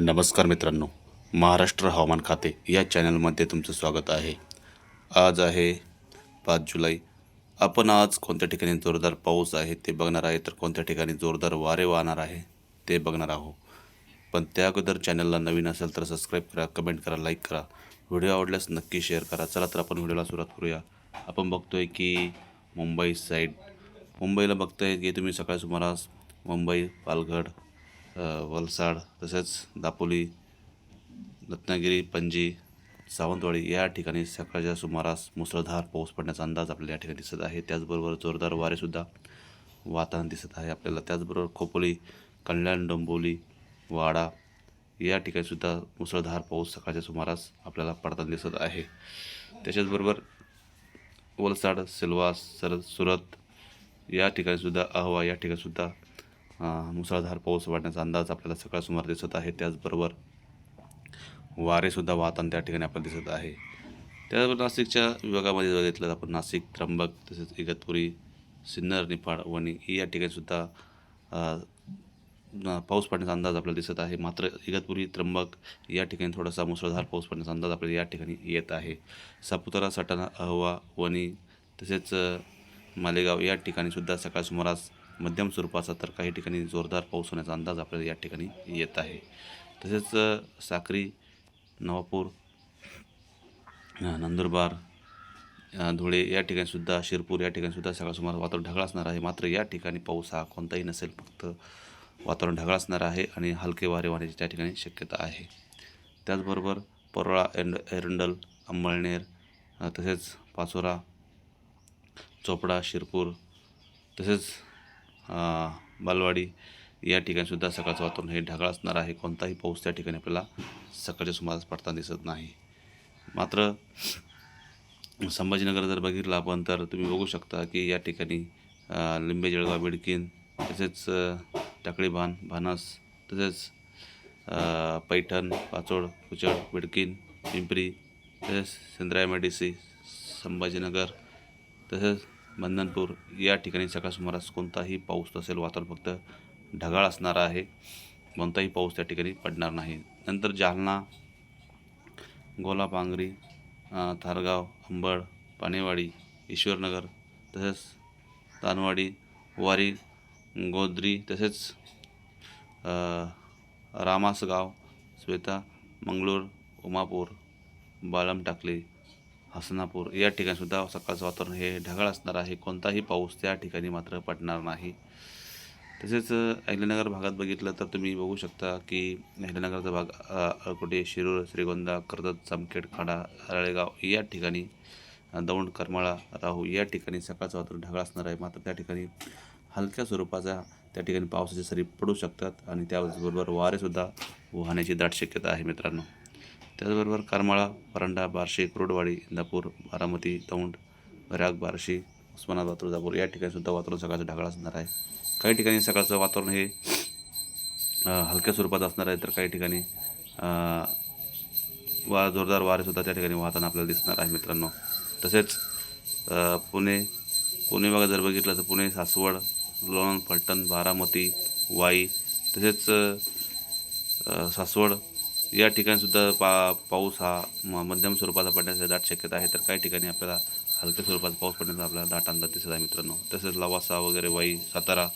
नमस्कार मित्रांनो महाराष्ट्र हवामान खाते या चॅनलमध्ये तुमचं स्वागत आहे. आज आहे पाच जुलै. आपण आज कोणत्या ठिकाणी जोरदार पाऊस आहे ते बघणार आहे तर कोणत्या ठिकाणी जोरदार वारे वाहणार आहे ते बघणार आहोत. पण त्या अगोदर चॅनलला नवीन असेल तर सबस्क्राईब करा कमेंट करा लाईक करा. व्हिडिओ आवडल्यास नक्की शेअर करा. चला तर आपण व्हिडिओला सुरुवात करूया. आपण बघतोय की मुंबई साईड मुंबईला बघताय की तुम्ही सकाळी सुमारास मुंबई पालघर वलसाड तसेच दापोली रत्नागिरी पणजी सावंतवाडी या ठिकाणी सकाळच्या सुमारास मुसळधार पाऊस पडण्याचा अंदाज आपल्याला या ठिकाणी दिसत आहे. त्याचबरोबर जोरदार वारेसुद्धा वातावरण दिसत आहे आपल्याला. त्याचबरोबर खोपोली कल्याण डोंबोली वाडा या ठिकाणीसुद्धा मुसळधार पाऊस सकाळच्या सुमारास आपल्याला पडताना दिसत आहे. त्याच्याचबरोबर वलसाड सिल्वास सर सुरत या ठिकाणीसुद्धा अहवा या ठिकाणीसुद्धा मुसळधार पाऊस वाढण्याचा अंदाज आपल्याला सकाळ सुमार दिसत आहे. त्याचबरोबर वारेसुद्धा वाहताना त्या ठिकाणी आपल्याला दिसत आहे. त्याचबरोबर नाशिकच्या विभागामध्ये बघितलं तर आपण नाशिक त्र्यंबक तसेच इगतपुरी सिन्नर निफाड वणी या ठिकाणीसुद्धा पाऊस पडण्याचा अंदाज आपल्याला दिसत आहे. मात्र इगतपुरी त्र्यंबक या ठिकाणी थोडासा मुसळधार पाऊस पडण्याचा अंदाज आपल्याला या ठिकाणी येत आहे. सापुतारा सटाणा अहवा वणी तसेच मालेगाव या ठिकाणीसुद्धा सकाळ सुमारास मध्यम स्वरूपाचा तर काही ठिकाणी जोरदार पाऊस होण्याचा अंदाज आपल्याला या ठिकाणी येत आहे. तसेच साक्री नवापूर नंदुरबार धुळे या ठिकाणीसुद्धा शिरपूर या ठिकाणीसुद्धा सकाळ सुमार वातावरण ढगाळ असणार आहे. मात्र या ठिकाणी पाऊस हा कोणताही नसेल फक्त वातावरण ढगाळ असणार आहे आणि हलके वारे वाहण्याची त्या ठिकाणी शक्यता आहे. त्याचबरोबर परोळा एंड एरंडल अंबळनेर तसेच पाचोरा चोपडा शिरपूर तसेच बालवाडी या ठिकाणीसुद्धा सकाळचं वातावरण हे ढगाळ असणार आहे. कोणताही पाऊस त्या ठिकाणी आपल्याला सकाळच्या सुमारास पडताना दिसत नाही. मात्र संभाजीनगर जर बघितलं आपण तर तुम्ही बघू शकता की या ठिकाणी लिंबे जळगाव बिडकीन तसेच टाकळी भान भानस तसेच पैठण पाचोड कुचड बिडकीन पिंपरी तसेच सिंद्राय मेडिसी संभाजीनगर तसेच बंधनपूर या ठिकाणी सकाळ सुमारास कोणताही पाऊस नसेल वातावरण फक्त ढगाळ असणार आहे. कोणताही पाऊस त्या ठिकाणी पडणार नाही. नंतर जालना गोलापांगरी थारगाव अंबड पानेवाडी ईश्वरनगर तसेच तानवाडी वारी गोद्री तसेच रामासगाव श्वेता मंगळूर उमापूर बालम टाकली हसनापूर या ठिकाणीसुद्धा सकाळचं वातावरण हे ढगाळ असणार आहे. कोणताही पाऊस त्या ठिकाणी मात्र पडणार नाही. तसेच अहिल्यानगर भागात बघितलं तर तुम्ही बघू शकता की अहिल्यानगरचा भाग अ, अळकोटे शिरूर श्रीगोंदा कर्जत जामखेड खाडा राळेगाव या ठिकाणी दौंड करमाळा राहू या ठिकाणी सकाळचं वातावरण ढगाळ असणार आहे. मात्र त्या ठिकाणी हलक्या स्वरूपाचा त्या ठिकाणी पावसाचे सरी पडू शकतात आणि त्याचबरोबर वारेसुद्धा वाहण्याची दाट शक्यता आहे मित्रांनो. त्याचबरोबर करमाळा परांडा बार्शी कुरुडवाडी इंदापूर बारामती दौंड बराग बार्शी उस्मानाबाद तुळजापूर या ठिकाणीसुद्धा वातावरण सकाळचं ढगाळ असणार आहे. काही ठिकाणी सकाळचं वातावरण हे हलक्या स्वरूपात असणार आहे तर काही ठिकाणी वा जोरदार वारेसुद्धा त्या ठिकाणी वाहताना आपल्याला दिसणार आहे मित्रांनो. तसेच पुणे पुणे भागात जर बघितलं तर पुणे सासवड लोण फलटण बारामती वाई तसेच सासवड या ठिकाणीसुद्धा पा पाऊस हा म मध्यम स्वरूपाचा पडण्याची दाट शक्यता आहे. तर काही ठिकाणी आपल्याला हलक्या स्वरूपाचा पाऊस पडण्याचा आपल्याला दाट अंदाज दिसत आहे मित्रांनो. तसेच लवासा वगैरे वाई सातारा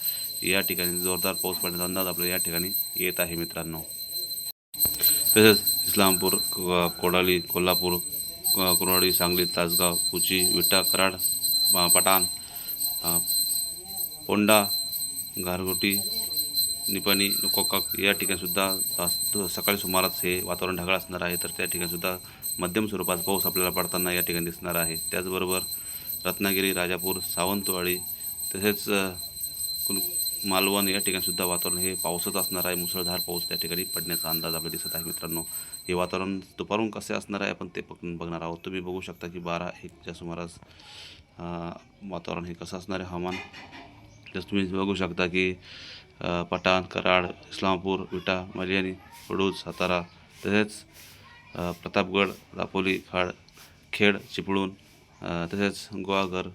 या ठिकाणी जोरदार पाऊस पडण्याचा अंदाज आपल्याला या ठिकाणी येत आहे मित्रांनो. तसेच इस्लामपूर कोडाली कोल्हापूर कुरवाडी सांगली तासगाव कुची विटा कराड अ, पठाण पोंडा गारगोटी निपाणी कोकाक या ठिकाणीसुद्धा सकाळी सुमारास हे वातावरण ढगाळ असणार आहे. तर त्या ठिकाणीसुद्धा मध्यम स्वरूपाचा पाऊस आपल्याला पडताना या ठिकाणी दिसणार आहे. त्याचबरोबर रत्नागिरी राजापूर सावंतवाडी तसेच कुल मालवण या ठिकाणीसुद्धा वातावरण हे पावसाचं असणार आहे. मुसळधार पाऊस त्या ठिकाणी पडण्याचा अंदाज आपल्याला दिसत आहे मित्रांनो. हे वातावरण दुपारून कसे असणार आहे आपण ते बघणार आहोत. तुम्ही बघू शकता की बारा एकच्या सुमारास वातावरण हे कसं असणार आहे हवामान? जसं तुम्ही बघू शकता की पठाण कराड इस्लामपूर विटा मलियानी हडूज सातारा तसेच प्रतापगड दापोली खाड खेड चिपळूण तसेच गोवाघर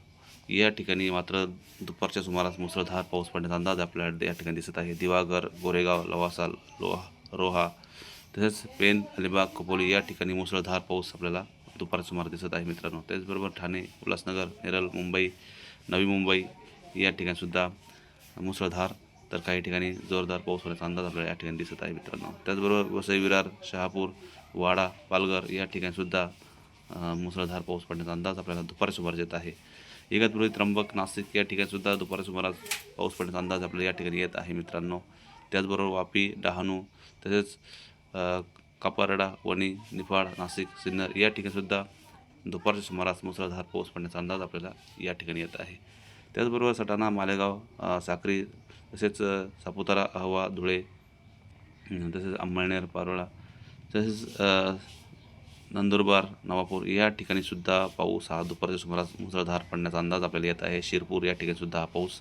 या ठिकाणी मात्र दुपारच्या सुमारास मुसळधार पाऊस पडण्याचा अंदाज आपल्याला या ठिकाणी दिसत आहे. दिवागर गोरेगाव लवासा लोहा रोहा तसेच पेन अलिबाग खोपोली या ठिकाणी मुसळधार पाऊस आपल्याला दुपारच्या सुमारास दिसत आहे मित्रांनो. त्याचबरोबर ठाणे उल्हासनगर नेरळ मुंबई नवी मुंबई या ठिकाणीसुद्धा मुसळधार तर काही ठिकाणी जोरदार पाऊस होण्याचा अंदाज आपल्याला या ठिकाणी दिसत आहे मित्रांनो. त्याचबरोबर वसई विरार शहापूर वाडा पालघर या ठिकाणीसुद्धा मुसळधार पाऊस पडण्याचा अंदाज आपल्याला दुपारच्या सुमारास येत आहे. इगतपुरी त्र्यंबक नाशिक या ठिकाणीसुद्धा दुपारच्या सुमारास पाऊस पडण्याचा अंदाज आपल्याला या ठिकाणी येत आहे मित्रांनो. त्याचबरोबर वापी डहाणू तसेच कापारडा वणी निफाड नाशिक सिन्नर या ठिकाणीसुद्धा दुपारच्या सुमारास मुसळधार पाऊस पडण्याचा अंदाज आपल्याला या ठिकाणी येत आहे. त्याचबरोबर सटाणा मालेगाव साक्री तसेच सापुतारा अहवा धुळे तसेच अंमळनेर पारोळा तसेच नंदुरबार नवापूर या ठिकाणीसुद्धा पाऊस हा दुपारच्या सुमारास मुसळधार पडण्याचा अंदाज आपल्याला येत आहे. शिरपूर या ठिकाणीसुद्धा हा पाऊस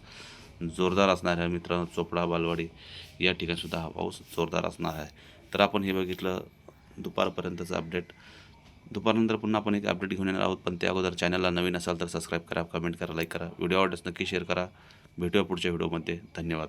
जोरदार असणार आहे. मित्रांनो चोपडा बालवाडी या ठिकाणीसुद्धा हा पाऊस जोरदार असणार आहे. तर आपण हे बघितलं दुपारपर्यंतचं अपडेट. दुपारनंतर पुन्हा आपण एक अपडेट घेऊन येणार आहोत. पण त्या अगोदर चॅनलला नवीन असाल तर सबस्क्राईब करा कमेंट करा लाईक करा. व्हिडिओ आवडल्यास नक्की शेअर करा. भेटूया पुढच्या व्हिडिओमध्ये धन्यवाद.